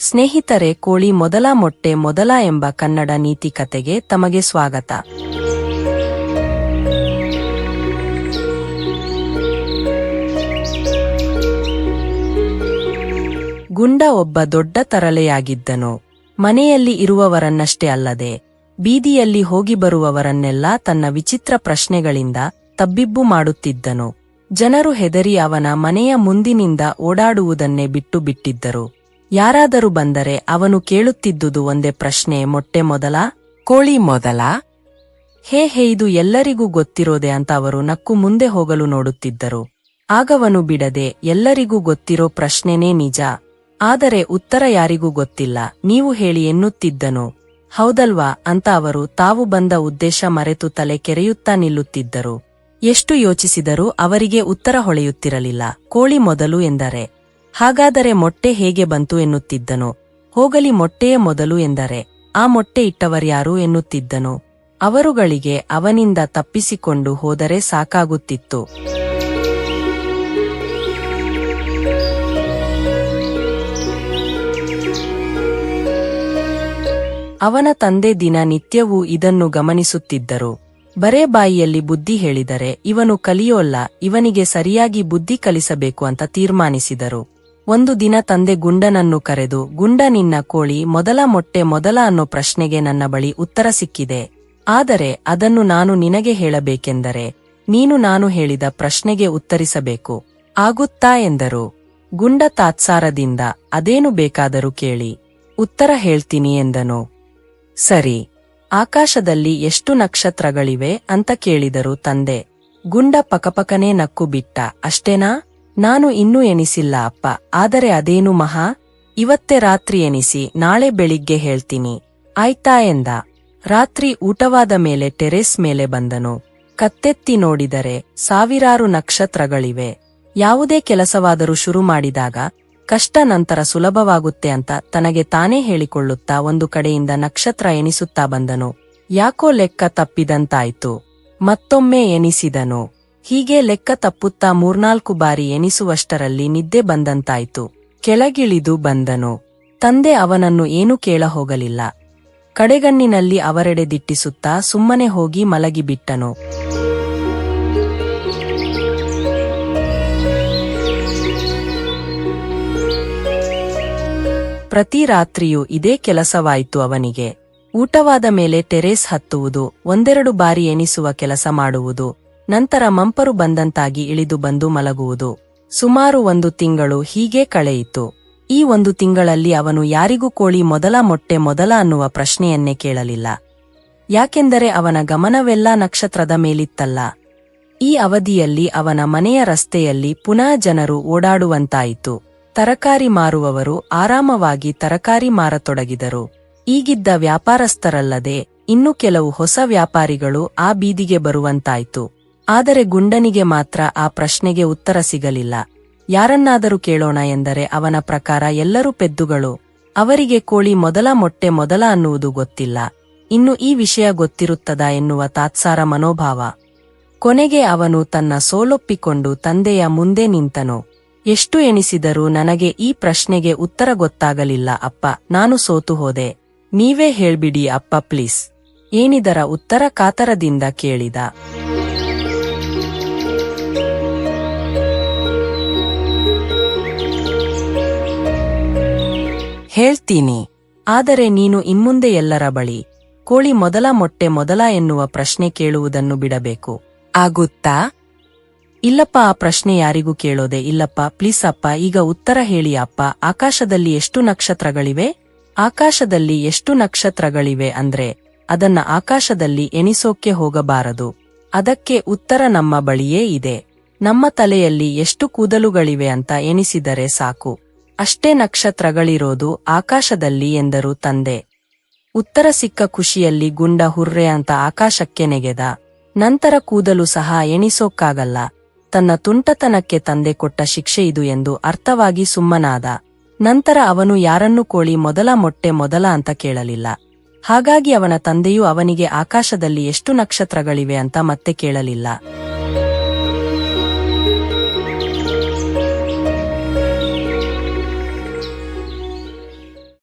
ಸ್ನೇಹಿತರೆ, ಕೋಳಿ ಮೊದಲ ಮೊಟ್ಟೆ ಮೊದಲ ಎಂಬ ಕನ್ನಡ ನೀತಿ ಕತೆಗೆ ತಮಗೆ ಸ್ವಾಗತ. ಗುಂಡ ಒಬ್ಬ ದೊಡ್ಡ ತರಲೆಯಾಗಿದ್ದನು. ಮನೆಯಲ್ಲಿ ಇರುವವರನ್ನಷ್ಟೇ ಅಲ್ಲದೆ, ಬೀದಿಯಲ್ಲಿ ಹೋಗಿ ಬರುವವರನ್ನೆಲ್ಲ ತನ್ನ ವಿಚಿತ್ರ ಪ್ರಶ್ನೆಗಳಿಂದ ತಬ್ಬಿಬ್ಬು ಮಾಡುತ್ತಿದ್ದನು. ಜನರು ಹೆದರಿ ಅವನ ಮನೆಯ ಮುಂದಿನಿಂದ ಓಡಾಡುವುದನ್ನೇ ಬಿಟ್ಟು ಬಿಟ್ಟಿದ್ದರು. ಯಾರಾದರೂ ಬಂದರೆ ಅವನು ಕೇಳುತ್ತಿದ್ದುದು ಒಂದೇ ಪ್ರಶ್ನೆ, ಮೊಟ್ಟೆ ಮೊದಲ, ಕೋಳಿ ಮೊದಲ? ಹೇ ಹೇ, ಇದು ಎಲ್ಲರಿಗೂ ಗೊತ್ತಿರೋದೆ ಅಂತ ಅವರು ನಕ್ಕು ಮುಂದೆ ಹೋಗಲು ನೋಡುತ್ತಿದ್ದರು. ಆಗವನು ಬಿಡದೆ, ಎಲ್ಲರಿಗೂ ಗೊತ್ತಿರೋ ಪ್ರಶ್ನೆನೇ ನಿಜ. ಆದರೆ ಉತ್ತರ ಯಾರಿಗೂ ಗೊತ್ತಿಲ್ಲ. ನೀವು ಹೇಳಿ ಎನ್ನುತ್ತಿದ್ದನು. ಹೌದಲ್ವಾ? ಅಂತ ಅವರು ತಾವು ಬಂದ ಉದ್ದೇಶ ಮರೆತು ತಲೆ ಕೆರೆಯುತ್ತಾ ನಿಲ್ಲುತ್ತಿದ್ದರು. ಎಷ್ಟು ಯೋಚಿಸಿದರೂ ಅವರಿಗೆ ಉತ್ತರ ಹೊಳೆಯುತ್ತಿರಲಿಲ್ಲ. ಕೋಳಿ ಮೊದಲು ಎಂದರೆ ಹಾಗಾದರೆ ಮೊಟ್ಟೆ ಹೇಗೆ ಬಂತು ಎನ್ನುತ್ತಿದ್ದನು. ಹೋಗಲಿ ಮೊಟ್ಟೆಯೇ ಮೊದಲು ಎಂದರೆ, ಆ ಮೊಟ್ಟೆ ಇಟ್ಟವರ್ಯಾರು ಎನ್ನುತ್ತಿದ್ದನು. ಅವರುಗಳಿಗೆ ಅವನಿಂದ ತಪ್ಪಿಸಿಕೊಂಡು ಹೋದರೆ ಸಾಕಾಗುತ್ತಿತ್ತು. ಅವನ ತಂದೆ ದಿನ ನಿತ್ಯವೂ ಇದನ್ನು ಗಮನಿಸುತ್ತಿದ್ದರು. ಬರೇ ಬಾಯಿಯಲ್ಲಿ ಬುದ್ಧಿ ಹೇಳಿದರೆ, ಇವನು ಕಲಿಯೋಲ್ಲ, ಇವನಿಗೆ ಸರಿಯಾಗಿ ಬುದ್ಧಿ ಕಲಿಸಬೇಕು ಅಂತ ತೀರ್ಮಾನಿಸಿದರು. ಒಂದು ದಿನ ತಂದೆ ಗುಂಡನನ್ನು ಕರೆದು, ಗುಂಡ ನಿನ್ನ ಕೋಳಿ, ಮೊದಲ ಮೊಟ್ಟೆ ಮೊದಲ ಅನ್ನೋ ಪ್ರಶ್ನೆಗೆ ನನ್ನ ಬಳಿ ಉತ್ತರ ಸಿಕ್ಕಿದೆ. ಆದರೆ ಅದನ್ನು ನಾನು ನಿನಗೆ ಹೇಳಬೇಕೆಂದರೆ, ನೀನು ನಾನು ಹೇಳಿದ ಪ್ರಶ್ನೆಗೆ ಉತ್ತರಿಸಬೇಕು. ಆಗುತ್ತಾ ಎಂದರು. ಗುಂಡ ತಾತ್ಸಾರದಿಂದ, ಅದೇನು ಬೇಕಾದರೂ ಕೇಳಿ. ಉತ್ತರ ಹೇಳ್ತೀನಿ ಎಂದನು. ಸರಿ. ಆಕಾಶದಲ್ಲಿ ಎಷ್ಟು ನಕ್ಷತ್ರಗಳಿವೆ? ಅಂತ ಕೇಳಿದರು ತಂದೆ. ಗುಂಡ ಪಕಪಕನೇ ನಕ್ಕು ಬಿಟ್ಟ, ಅಷ್ಟೇನಾ? ನಾನು ಇನ್ನೂ ಎನಿಸಿಲ್ಲ, ಅಪ್ಪ. ಆದರೆ ಅದೇನು ಮಹಾ? ಇವತ್ತೆ ರಾತ್ರಿ ಎನಿಸಿ, ನಾಳೆ ಬೆಳಿಗ್ಗೆ ಹೇಳ್ತೀನಿ. ಆಯ್ತಾ ಎಂದ. ರಾತ್ರಿ ಊಟವಾದ ಮೇಲೆ ಟೆರೆಸ್ ಮೇಲೆ ಬಂದನು. ಕತ್ತೆತ್ತಿ ನೋಡಿದರೆ ಸಾವಿರಾರು ನಕ್ಷತ್ರಗಳಿವೆ. ಯಾವುದೇ ಕೆಲಸವಾದರೂ ಶುರು ಮಾಡಿದಾಗ ಕಷ್ಟ ನಂತರ ಸುಲಭವಾಗುತ್ತೆ ಅಂತ ತನಗೆ ತಾನೇ ಹೇಳಿಕೊಳ್ಳುತ್ತಾ ಒಂದು ಕಡೆಯಿಂದ ನಕ್ಷತ್ರ ಎನಿಸುತ್ತಾ ಬಂದನು. ಯಾಕೋ ಲೆಕ್ಕ ತಪ್ಪಿದಂತಾಯ್ತು. ಮತ್ತೊಮ್ಮೆ ಎನಿಸಿದನು. ಹೀಗೆ ಲೆಕ್ಕ ತಪ್ಪುತ್ತಾ ಮೂರ್ನಾಲ್ಕು ಬಾರಿ ಎನಿಸುವಷ್ಟರಲ್ಲಿ ನಿದ್ದೆ ಬಂದಂತಾಯ್ತು. ಕೆಳಗಿಳಿದು ಬಂದನು. ತಂದೆ ಅವನನ್ನು ಏನೂ ಕೇಳ ಹೋಗಲಿಲ್ಲ ಕಡೆಗಣ್ಣಿನಲ್ಲಿ ಅವರೆಡೆ ದಿಟ್ಟಿಸುತ್ತಾ ಸುಮ್ಮನೆ ಹೋಗಿ ಮಲಗಿಬಿಟ್ಟನು. ಪ್ರತಿ ರಾತ್ರಿಯೂ ಇದೇ ಕೆಲಸವಾಯಿತು ಅವನಿಗೆ. ಊಟವಾದ ಮೇಲೆ ಟೆರೇಸ್ ಹತ್ತುವುದು, ಒಂದೆರಡು ಬಾರಿ ಎನಿಸುವ ಕೆಲಸ ಮಾಡುವುದು ನಂತರ ಮಂಪರು ಬಂದಂತಾಗಿ ಇಳಿದು ಬಂದು ಮಲಗುವುದು. ಸುಮಾರು ಒಂದು ತಿಂಗಳು ಹೀಗೆ ಕಳೆಯಿತು. ಈ ಒಂದು ತಿಂಗಳಲ್ಲಿ ಅವನು ಯಾರಿಗೂ ಕೋಳಿ ಮೊದಲ ಮೊಟ್ಟೆ ಮೊದಲ ಅನ್ನುವ ಪ್ರಶ್ನೆಯನ್ನೇ ಕೇಳಲಿಲ್ಲ. ಯಾಕೆಂದರೆ ಅವನ ಗಮನವೆಲ್ಲ ನಕ್ಷತ್ರದ ಮೇಲಿತ್ತಲ್ಲ. ಈ ಅವಧಿಯಲ್ಲಿ ಅವನ ಮನೆಯ ರಸ್ತೆಯಲ್ಲಿ ಪುನಃ ಜನರು ಓಡಾಡುವಂತಾಯಿತು. ತರಕಾರಿ ಮಾರುವವರು ಆರಾಮವಾಗಿ ತರಕಾರಿ ಮಾರತೊಡಗಿದರು. ಈಗಿದ್ದ ವ್ಯಾಪಾರಸ್ಥರಲ್ಲದೆ ಇನ್ನು ಕೆಲವು ಹೊಸ ವ್ಯಾಪಾರಿಗಳು ಆ ಬೀದಿಗೆ ಬರುವಂತಾಯ್ತು. ಆದರೆ ಗುಂಡನಿಗೆ ಮಾತ್ರ ಆ ಪ್ರಶ್ನೆಗೆ ಉತ್ತರ ಸಿಗಲಿಲ್ಲ. ಯಾರನ್ನಾದರೂ ಕೇಳೋಣ ಎಂದರೆ ಅವನ ಪ್ರಕಾರ ಎಲ್ಲರೂ ಪೆದ್ದುಗಳು. ಅವರಿಗೆ ಕೋಳಿ ಮೊದಲ ಮೊಟ್ಟೆ ಮೊದಲ ಅನ್ನುವುದು ಗೊತ್ತಿಲ್ಲ. ಇನ್ನು ಈ ವಿಷಯ ಗೊತ್ತಿರುತ್ತದ ಎನ್ನುವ ತಾತ್ಸಾರ ಮನೋಭಾವ. ಕೊನೆಗೆ ಅವನು ತನ್ನ ಸೋಲೊಪ್ಪಿಕೊಂಡು ತಂದೆಯ ಮುಂದೆ ನಿಂತನು. ಎಷ್ಟು ಎಣಿಸಿದರೂ ನನಗೆ ಈ ಪ್ರಶ್ನೆಗೆ ಉತ್ತರ ಗೊತ್ತಾಗಲಿಲ್ಲ, ಅಪ್ಪ, ನಾನು ಸೋತು ಹೋದೆ. ನೀವೇ ಹೇಳ್ಬಿಡಿ, ಅಪ್ಪ, ಪ್ಲೀಸ್. ಏನಿದರ ಉತ್ತರ ಕಾತರದಿಂದ ಕೇಳಿದ. ಹೇಳ್ತೀನಿ ಆದರೆ ನೀನು ಇನ್ಮುಂದೆ ಎಲ್ಲರ ಬಳಿ ಕೋಳಿ ಮೊದಲ ಮೊಟ್ಟೆ ಮೊದಲ ಎನ್ನುವ ಪ್ರಶ್ನೆ ಕೇಳುವುದನ್ನು ಬಿಡಬೇಕು. ಆಗುತ್ತಾ? ಇಲ್ಲಪ್ಪ, ಆ ಪ್ರಶ್ನೆ ಯಾರಿಗೂ ಕೇಳೋದೆ ಇಲ್ಲಪ್ಪ. ಪ್ಲೀಸ್ ಅಪ್ಪ, ಈಗ ಉತ್ತರ ಹೇಳಿ ಅಪ್ಪ. ಆಕಾಶದಲ್ಲಿ ಎಷ್ಟು ನಕ್ಷತ್ರಗಳಿವೆ? ಆಕಾಶದಲ್ಲಿ ಎಷ್ಟು ನಕ್ಷತ್ರಗಳಿವೆ ಅಂದ್ರೆ ಅದನ್ನ ಆಕಾಶದಲ್ಲಿ ಎಣಿಸೋಕೆ ಹೋಗಬಾರದು. ಅದಕ್ಕೆ ಉತ್ತರ ನಮ್ಮ ಬಳಿಯೇ ಇದೆ. ನಮ್ಮ ತಲೆಯಲ್ಲಿ ಎಷ್ಟು ಕೂದಲುಗಳಿವೆ ಅಂತ ಎಣಿಸಿದರೆ ಸಾಕು. ಅಷ್ಟೇ ನಕ್ಷತ್ರಗಳಿರೋದು ಆಕಾಶದಲ್ಲಿ ಎಂದರು ತಂದೆ. ಉತ್ತರ ಸಿಕ್ಕ ಖುಷಿಯಲ್ಲಿ ಗುಂಡ ಹುರ್ರೆ ಅಂತ ಆಕಾಶಕ್ಕೆ ನೆಗೆದ. ನಂತರ ಕೂದಲು ಸಹ ಎಣಿಸೋಕ್ಕಾಗಲ್ಲ. ತನ್ನ ತುಂಟತನಕ್ಕೆ ತಂದೆ ಕೊಟ್ಟ ಶಿಕ್ಷೆ ಇದು ಎಂದು ಅರ್ಥವಾಗಿ ಸುಮ್ಮನಾದ. ನಂತರ ಅವನು ಯಾರನ್ನು ಕೋಳಿ ಮೊದಲ ಮೊಟ್ಟೆ ಮೊದಲ ಅಂತ ಕೇಳಲಿಲ್ಲ. ಹಾಗಾಗಿ ಅವನ ತಂದೆಯೂ ಅವನಿಗೆ ಆಕಾಶದಲ್ಲಿ ಎಷ್ಟು ನಕ್ಷತ್ರಗಳಿವೆ ಅಂತ ಮತ್ತೆ ಕೇಳಲಿಲ್ಲ.